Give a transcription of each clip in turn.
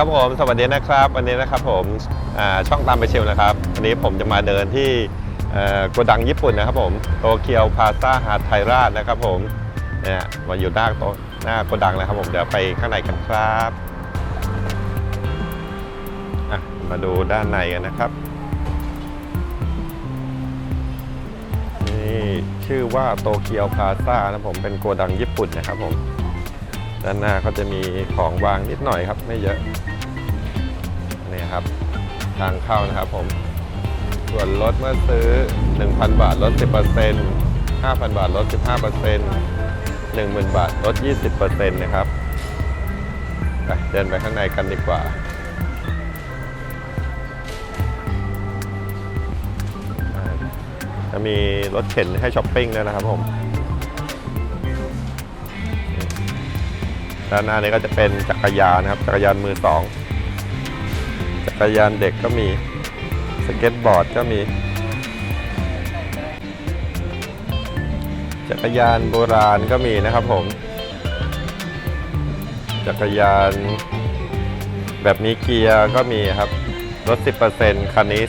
ครับผมสวัสดีนะครับ วันนี้นะครับผมช่องตามไปเชลนะครับวันนี้ผมจะมาเดินที่โกดังญี่ปุ่นนะครับผมโตเกียวพาซาหาดไทราชนะครับผมเนี่ยมาอยู่หน้าโตหน้าโกดังนะครับผมเดี๋ยวไปข้างในกันครับมาดูด้านในกันนะครับนี่ชื่อว่าโตเกียวพาซานะผมเป็นโกดังญี่ปุ่นนะครับผมด้านหน้าก็จะมีของวางนิดหน่อยครับ ไม่เยอะ ครับ ทางเข้านะครับผมส่วนลดเมื่อซื้อ 1,000 บาทลด 10% 5,000 บาทลด 15% 10,000 บาทลด 20%นะครับไปเดินไปข้างในกันดีกว่าจะมีรถเข็นให้ช้อปปิ้งด้วยนะครับผมด้านหน้านี้ก็จะเป็นจักรยานนะครับ จักรยานมือสอง กรยานเด็กก็มี สเก็ตบอร์ดก็มี จักรยานโบราณก็มีนะครับผม จักรยานแบบมีเกียร์ก็มีครับลด 10%คันนี้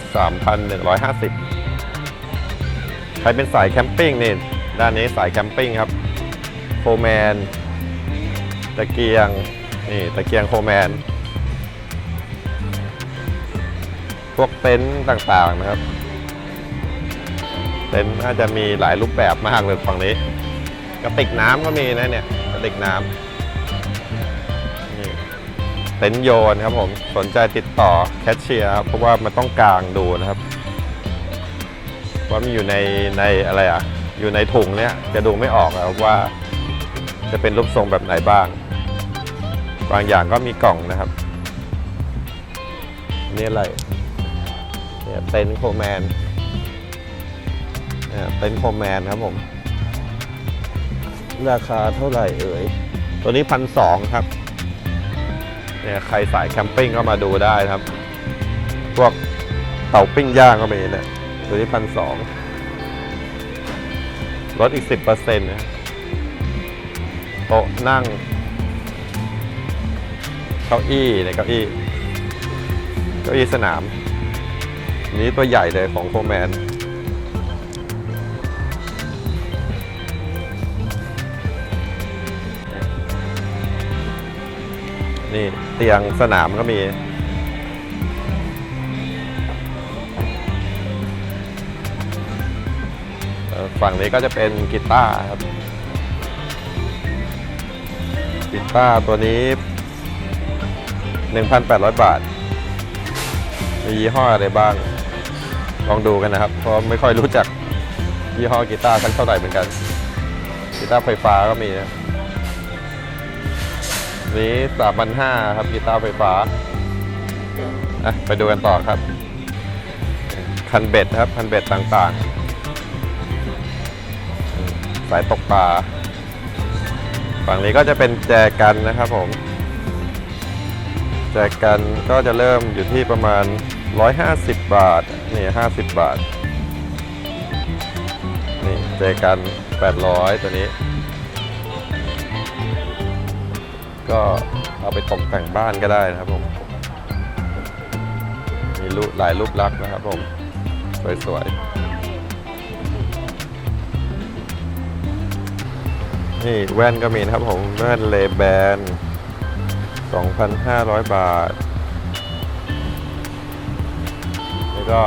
3,150 ใครเป็นสายแคมปิ้งนี่ ด้านนี้สายแคมปิ้งครับโฟแมน ตะเกียง นี่ ตะเกียงโคแมน วกเต็นท์ต่างๆนะครับ เต็นท์น่าจะมีหลายรูปแบบมากเลยฝั่งนี้ กระติกน้ำก็มีนะเนี่ยกระติกน้ำนี่เต็นท์โยนครับผมสนใจติดต่อแคชเชียร์ครับเพราะว่ามันต้องกลางดูนะครับ ว่ามันอยู่ในในอะไรอะ อยู่ในถุงเนี่ยจะดูไม่ออกอะว่า จะเป็นรูปทรงแบบไหนบ้าง บางอย่างก็มีกล่องนะครับนี่อะไร เนี่ยเต็นท์โคแมนเนี่ยเต็นท์โคแมนครับผม ราคาเท่าไหร่เอ่ย ตัวนี้พันสองครับเนี่ยใครสายแคมปิ้งก็มาดูได้ครับ พวกเต่าปิ้งย่างก็มีเนี่ยตัวนี้พันสองลดอีกสิบเปอร์เซ็นต์นะโต๊ะนั่ง เก้าอี้ในยเก้าอี้ เก้าอี้สนาม นี้ตัวใหญ่เลยของโคแมนนี่เตียงสนามก็มี ฝั่งนี้ก็จะเป็นกีตาร์ครับกีตาร์ตัวนี้ 1,800 บาท มียี่ห้ออะไรบ้าง ลองดูกันนะครับ เพราะไม่ค่อยรู้จักยี่ห้อกีตาร์สักเท่าไหร่เหมือนกัน กีตาร์ไฟฟ้าก็มีนะนี้3,500ครับกีตาร์ไฟฟ้าอะไปดูกันต่อครับคันเบ็ดครับคันเบ็ดต่างๆ สายตกปลาฝั่งนี้ก็จะเป็นแจกันนะครับผม แจกันก็จะเริ่มอยู่ที่ประมาณ 150 บาท นี่ 50 บาท นี่แจอกัน 800 ตัวนี้ ก็เอาไปตกแต่งบ้านก็ได้นะครับผม มีรูปหลายรูปลักษณ์นะครับผม สวยๆ นี่แว่นก็มีนะครับผม แว่นเลแบน 2,500 บาท ก็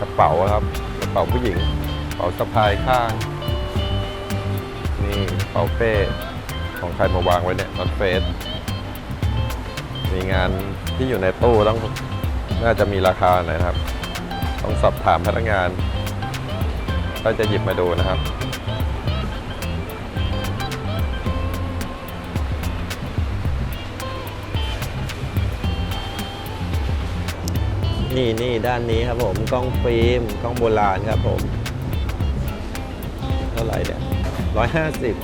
กระเป๋าครับกระเป๋าผู้หญิงกระเป๋าสะพายข้าง นี่กระเป๋าเป้ของใครมาวางไว้เนี่ยนอตเฟสมีงานที่อยู่ในตู้ต้องน่าจะมีราคาหน่อยนะครับ ต้องสอบถามพนักงานก็จะหยิบมาดูนะครับ นี่นี่ด้านนี้ครับผมกล้องฟิล์มกล้องโบราณครับผมเท่าไหร่เนี่ยร้อยห้าสิบ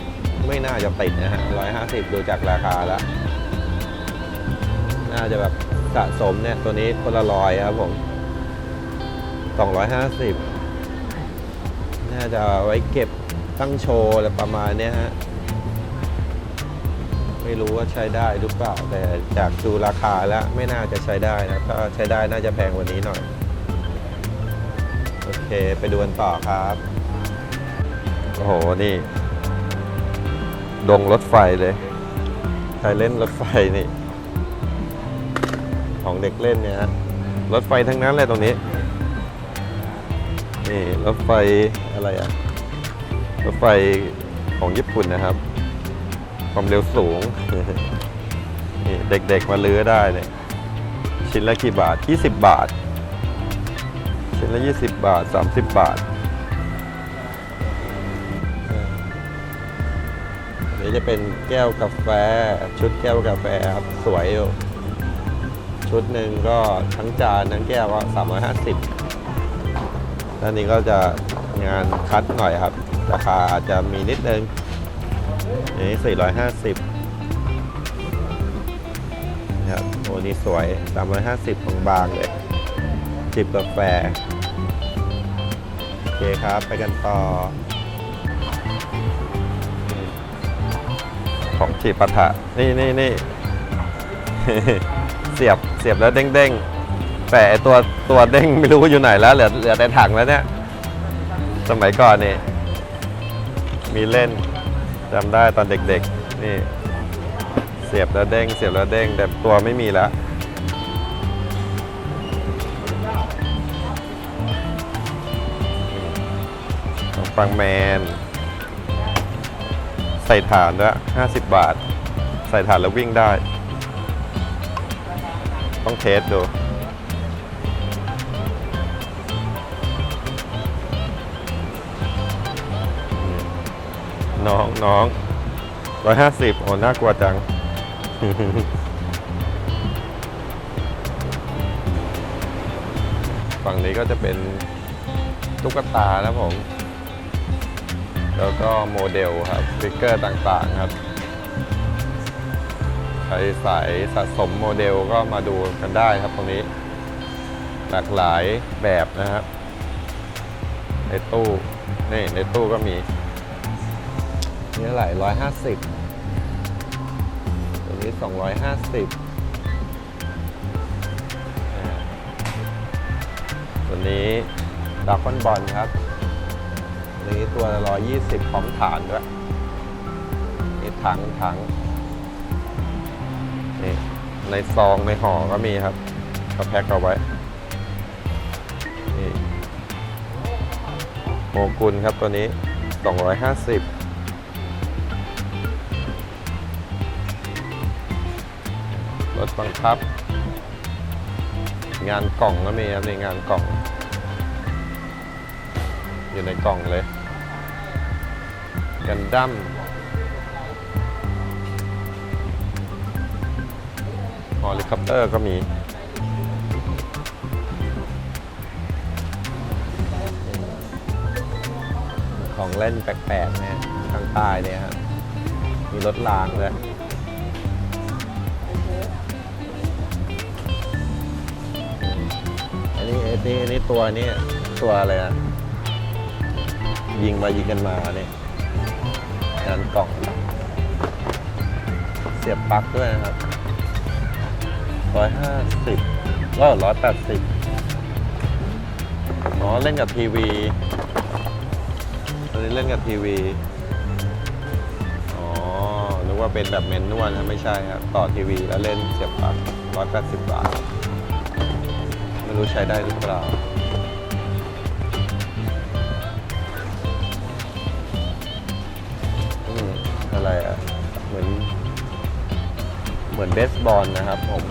ไม่น่าจะติดนะฮะร้อยห้าสิบดูจากราคาแล้ว น่าจะแบบสะสมเนี่ย ตัวนี้คนละร้อยครับผมสองร้อยห้าสิบน่าจะไว้เก็บตั้งโชว์อะไรประมาณเนี้ยฮะ ไม่รู้ว่าใช้ได้หรือเปล่า แต่จากดูราคาแล้วไม่น่าจะใช้ได้นะถ้าใช้ได้น่าจะแพงกว่านี้หน่อย โอเคไปดูกันต่อครับ โอ้โห นี่ ดงรถไฟเลยใครเล่นรถไฟนี่ ของเด็กเล่นเนี่ยฮะรถไฟทั้งนั้นเลยตรงนี้ นี่รถไฟอะไรอะรถไฟของญี่ปุ่นนะครับ ความเร็วสูงนี่เด็กๆมาลื้อได้เนี่ยชิ้นละกี่บาท 20 บาท ชิ้นละ 20 บาท 30 บาทนนี้จะเป็นแก้วกาแฟ ชุดแก้วกาแฟครับ สวยอยู่ชุดหนึ่งก็ทั้งจานทั้งแก้วก็350ด้านนี้ก็จะงานคัดหน่อยครับ ราคาอาจจะมีนิดนึง อันนี้ 450นะครับโอ้นี่สวย 350บางๆเลย จิบกาแฟ โอเคครับ ไปกันต่อ ของจีบปะทะ นี่นี่นี่เสียบเสียบแล้วเด้งเด้งแต่ตัวตัวเด้งไม่รู้อยู่ไหนแล้ว เหลือเหลือแต่ถังแล้วเนี่ย สมัยก่อนนี่มีเล่น จำได้ตอนเด็กๆ นี่ เสียบแล้วเด้ง เสียบแล้วเด้ง แต่ตัวไม่มีแล้วขนมปังแมน ใส่ถ่านด้วย50 บาท ใส่ถ่านแล้ววิ่งได้ ต้องเทสดู น้องร้อยห้าสิบโอ้น่ากลัวจัง ฝั่งนี้ก็จะเป็นตุ๊กตานะผม แล้วก็โมเดลครับสติกเกอร์ต่างๆครับ ใครสายสะสมโมเดลก็มาดูกันได้ครับตรงนี้ หลากหลายแบบนะครับ ในตู้ นี่ในตู้ก็มี นี่เท่าไหร่ร้อยห้าสิบตัวนี้สองร้อยห้าสิบตัวนี้ดาร์คอนบอลครับนี้ตัวร้อยยี่สิบพร้อมฐานด้วยนี่ถังถังนี่ในซองในห่อก็มีครับก็แพ็คเอาไว้นี่โมกุลครับตัวนี้ 250 ถบังคับ งานกล่องก็มีครับในงานกล่อง อยู่ในกล่องเลย กันดั้มฮอลิคอปเตอร์ก็มีของเล่นแปลกๆเนี่ยทางใต้เนี่ยครับมีรถรางเลย นนี้อันนี้ตัวนี้ตัวอะไรนะยิงมายิงกันมาเนี่ยงานกล่อง เสียบปลั๊กด้วยนะครับร้อยห้าสิบก็ร้อยแปดสิบอ๋อเล่นกับทีวีตอนนี้เล่นกับทีวี อ๋อ นึกว่าเป็นแบบเมนนวลนะไม่ใช่ครับ ต่อทีวีแล้วเล่นเสียบปลั๊กร้อยแปดสิบบาท ไม่รู้ใช้ได้หรือเปล่าอืมอะไรอะ เหมือน เหมือนเบสบอลนะครับผม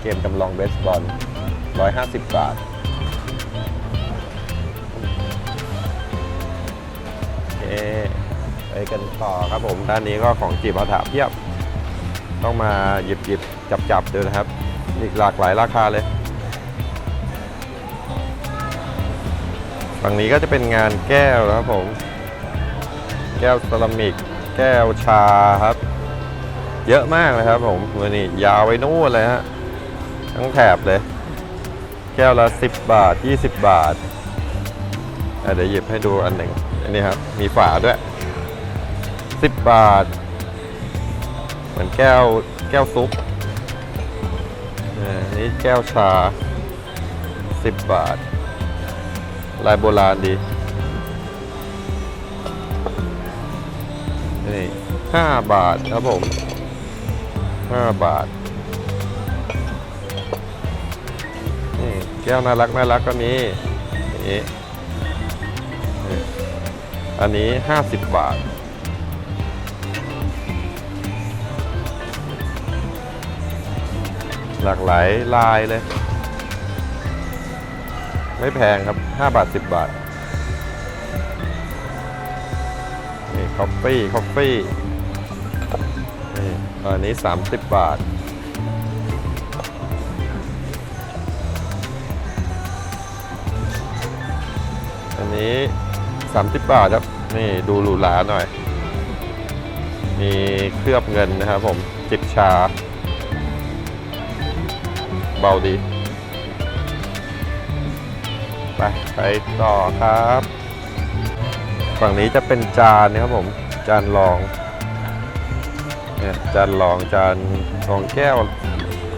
เกมจำลองเบสบอล 150 บาทโอเคไปกันต่อครับผมด้านนี้ก็ของจีบอาถาเพียบ ต้องมาหยิบหยิบจับจับดูนะครับ อีกหลากหลายราคาเลย ฝั่งนี้ก็จะเป็นงานแก้วนะครับผม แก้วเซรามิก แก้วชาครับ เยอะมากเลยครับผมมือนี่ยาวไปนู่นเลยฮะทั้งแถบเลย แก้วละ 10 บาท 20 บาทเดี๋ยวหยิบให้ดูอันหนึ่งอันนี้ครับ มีฝาด้วย 10 บาท เหมือนแก้วแก้วซุปอ่านี่แก้วชา 10 บาท ลายโบราณดีนี่ห้าบาทครับผมห้าบาทนี่แก้วน่ารักน่ารักก็มีนี่นี่อันนี้ห้าสิบบาทหลากหลายลายเลย ไม่แพงครับ 5 บาท 10 บาท นี่คอฟฟี่คอฟฟี่นี่อันนี้ 30 บาท อันนี้ 30 บาทครับ นี่ดูหรูหราหน่อย มีเคลือบเงินนะครับผมจิบชา เบาดี ไปไปต่อครับ ฝั่งนี้จะเป็นจานนะครับผมจานรองเนี่ยจานรองจานรองแก้ว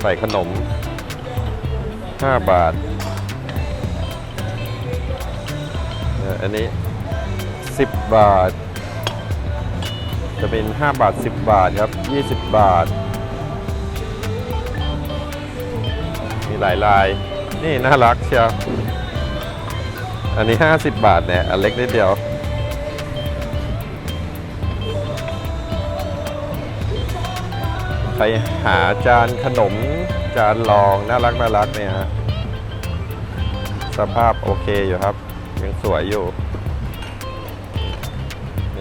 ใส่ขนม 5 บาทเนี่ยอันนี้ 10 บาท จะเป็น 5 บาท 10 บาทครับ 20 บาท มีหลายลาย นี่น่ารักเชียว อันนี้ 50 บาทเนี่ยอันเล็กนิดเดียวใครหาจานขนมจานรองน่ารักน่ารักเนี่ยฮะสภาพโอเคอยู่ครับ ยังสวยอยู่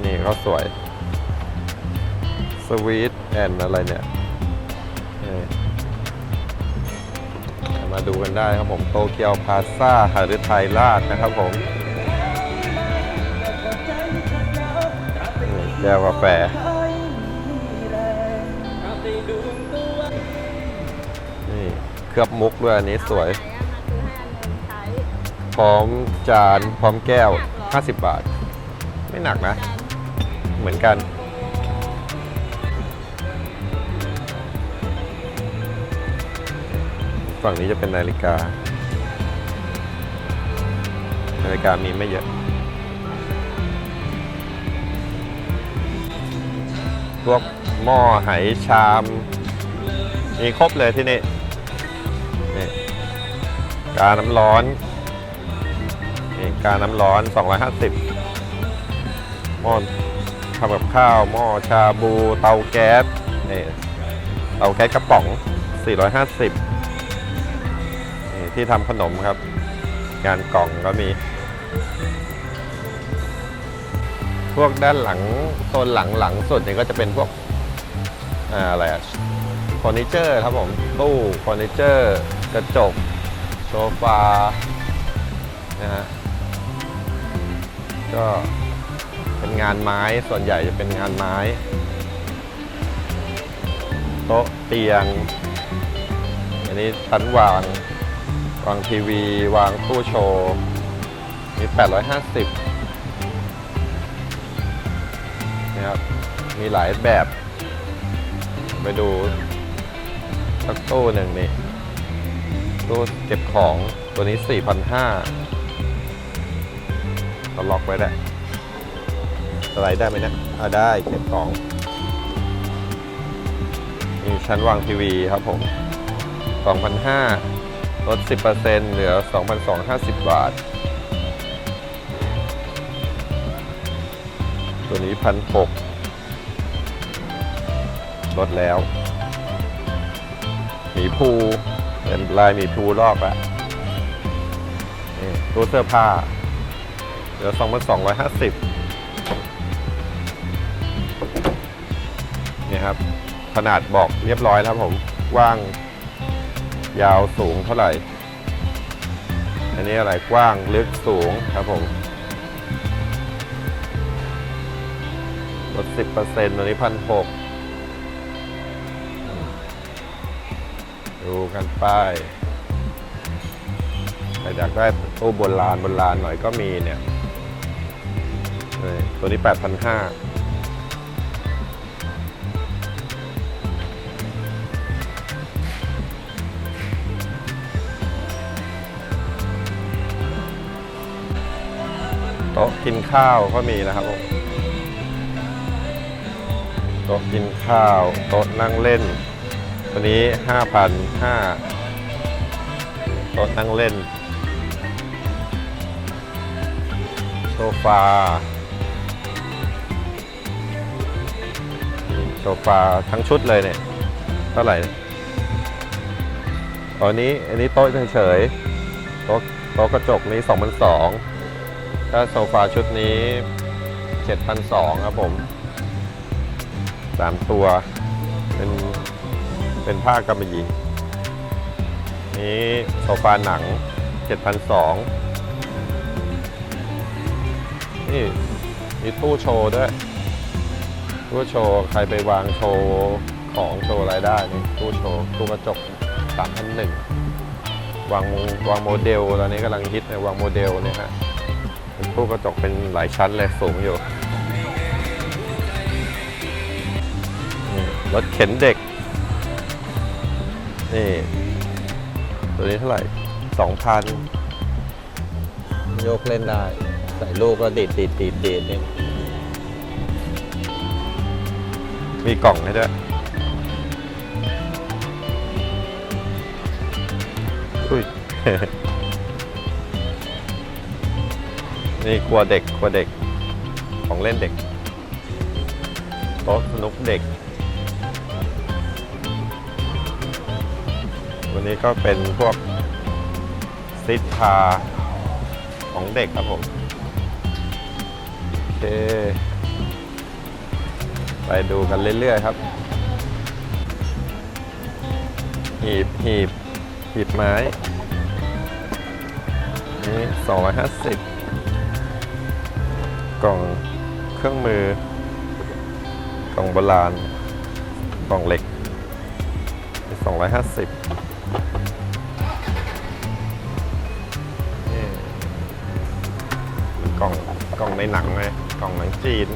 นี่ก็สวยสวีทแอนอะไรเนี่ย มาดูกันได้ครับผมโตเกียวพาซ่าหฤทัยราชนะครับผมแก้วกาแฟนี่เคลือบมุกด้วยอันนี้สวย พร้อมจานพร้อมแก้ว 50 บาท ไม่หนักนะ เหมือนกัน ฝั่งนี้จะเป็นนาฬิกา นาฬิกามีไม่เยอะ พวกหม้อไหชาม มีครบเลยที่นี่นี่กาน้ำร้อนนี่กาน้ำร้อน 250หม้อทำกับข้าว หม้อชาบู เตาแก๊สนี่เตาแก๊สกระป๋อง 450นี่ ที่ทำขนมครับ งานกล่องก็มี พวกด้านหลังโซนหลังหลังสุดเนี่ยก็จะเป็นพวกอ่าอะไรอะเฟอร์นิเจอร์ครับผมตู้เฟอร์นิเจอร์กระจกโซฟานะฮะก็เป็นงานไม้ส่วนใหญ่จะเป็นงานไม้ โต๊ะเตียง อันนี้ชั้นวาง วางทีวี วางตู้โชว์มี 850นะครับ มีหลายแบบ ไปดูสักตู้หนึ่งนี่ ตู้เก็บของตัวนี้ 4,500เขาล็อกไว้ได้สไลด์ได้ไหมเนะอ่าได้เก็บของมีชั้นวางทีวีครับผม 2,500 ลด 10%เหลือ 2,250 บาท ตัวนี้1,600ลดแล้ว มีภูเป็นลายมีภูลอกอะนี่ตู้เสื้อผ้า เหลือ 2,250 นี่ครับ ขนาดบอกเรียบร้อยแล้วผมกว้าง ยาวสูงเท่าไหร่ อันนี้อะไรกว้างลึกสูงครับผมลด10%ตัวนี้พันหกดูกันไปใครอยากได้ตู้โบราณโบราณหน่อยก็มีเนี่ย ตัวนี้8,500 กินข้าวก็มีนะครับผมโต๊ะกินข้าวโต๊ะนั่งเล่น ตัวนี้ห้าพันห้าโต๊ะนั่งเล่น โซฟาโซฟาทั้งชุดเลยเนี่ย เท่าไหร่ตอนนี้อันนี้โต๊ะเฉยๆโต๊ะโต๊ะกระจกนี้2,200ถ้าโซฟาชุดนี้ 7,200 ครับผมสามตัว เป็น เป็นผ้ากำมะหยี่นี้โซฟาหนัง 7,200 นี่ มีตู้โชว์ด้วย ตู้โชว์ ใครไปวางโชว์ ของโชว์อะไรได้นี่ตู้โชว์ ตู้กระจกสามพันหนึ่งวางวางโมเดล ตอนนี้กำลังฮิตเลยวางโมเดลเนี่ยฮะ ตู้กระจกเป็นหลายชั้นเลยสูงอยู่รถเข็นเด็ก นี่ ตัวนี้เท่าไหร่สองพันโยกเล่นได้ ใส่ลูกก็ดีดดีดดีดดีดนี่ยมีกล่องให้ด้วยอุ้ย นี่ครัวเด็กครัวเด็ก ของเล่นเด็กโต๊ะสนุกเด็ก วันนี้ก็เป็นพวกซิทาของเด็กครับผม โอเค ไปดูกันเรื่อยๆครับ หีบหีบหีบไม้ นี่สองร้อยห้าสิบ กล่องเครื่องมือกล่องโบราณกล่องเหล็กสองร้อยห้าสิบนี่กล่องกล่องในหนังเลยกล่องหนังจีน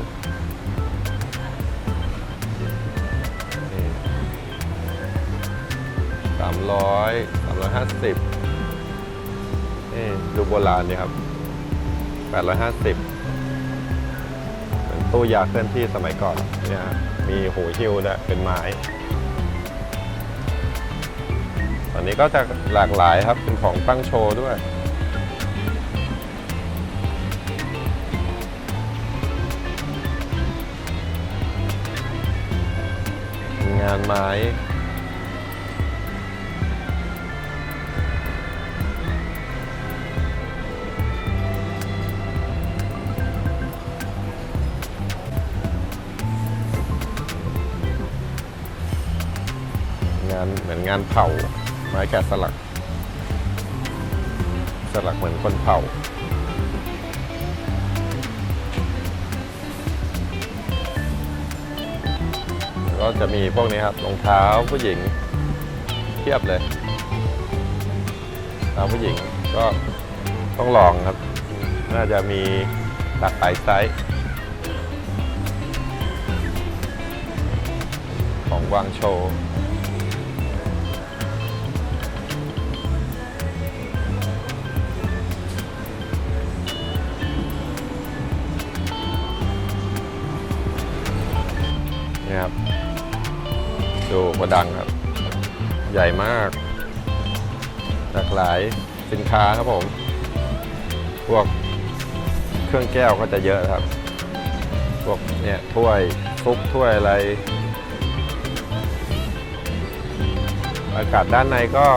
สามร้อยสามร้อยห้าสิบนี่ดูโบราณดีครับแปดร้อยห้าสิบ ตู้ยาเคลื่อนที่สมัยก่อนเนี่ยมีหูหิ้วด้วยเป็นไม้ตอนนี้ก็จะหลากหลายครับเป็นของตั้งโชว์ด้วยงานไม้ งานเผาไม้แกะสลัก สลักเหมือนคนเผาก็จะมีพวกนี้ครับรองเท้าผู้หญิงเทียบเลยรองเท้าผู้หญิงก็ต้องลองครับ น่าจะมีหลากหลายไซส์ของวางโชว์ นี่ครับดูกระดังครับ ใหญ่มากหลากหลายสินค้าครับผม พวกเครื่องแก้วก็จะเยอะครับ พวกเนี่ยถ้วยซุปถ้วยอะไร อากาศด้านในก็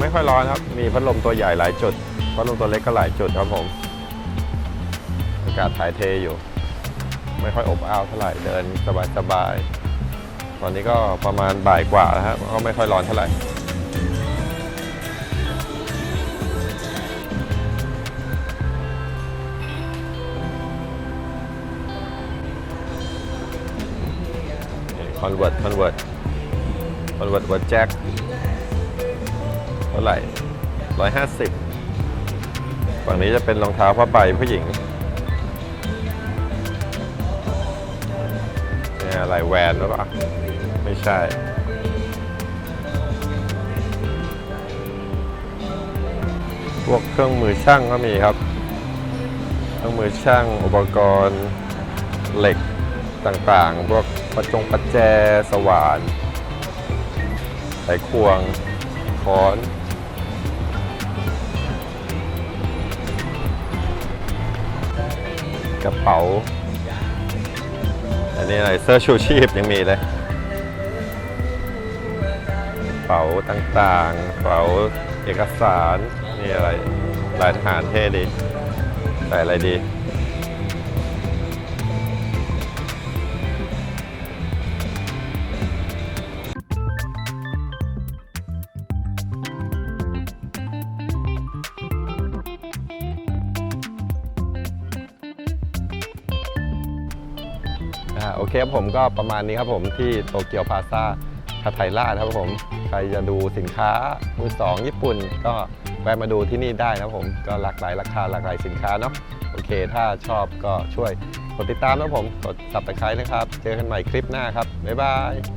ไม่ค่อยร้อนครับ มีพัดลมตัวใหญ่หลายจุด พัดลมตัวเล็กก็หลายจุดครับผม อากาศถ่ายเทอยู่ ไม่ค่อยอบอ้าวเท่าไหร่เดินสบายๆ ตอนนี้ก็ประมาณบ่ายกว่าแล้วครับก็ไม่ค่อยร้อนเท่าไหร่คอนเวิร์ตคอนเวิร์ตคอนเวิร์ตวัดแจ็คเท่าไหร่ร้อยห้าสิบฝั่งนี้จะเป็นรองเท้าผ้าใบผู้หญิงเนี่ยอะไรแวนหรือเปล่า ใช่พวกเครื่องมือช่างก็มีครับอรื่องมือช่างอุปกรณ์เหล็กต่างๆ พวกประจงประแจสว่านไขควงค้อนกระเป๋า อันนี้อะไรเสื้อชูชีพยังมีเลย เป๋าต่างๆ เป๋าเอกสารนี่อะไรลายทหารเท่ดีใส่อะไรดี อ่าโอเคครับผมก็ประมาณนี้ครับผมที่โตเกียวพาซาคาไทล่าครับผม รจะดูสินค้ามือสองญี่ปุ่น ก็แวะมาดูที่นี่ได้นะผมก็หลากหลายราคาหลากหลายสินค้าเนาะโอเค ถ้าชอบก็ช่วยกดติดตามนะผมกด subscribe นะครับ เจอกันใหม่คลิปหน้าครับ บ๊ายบาย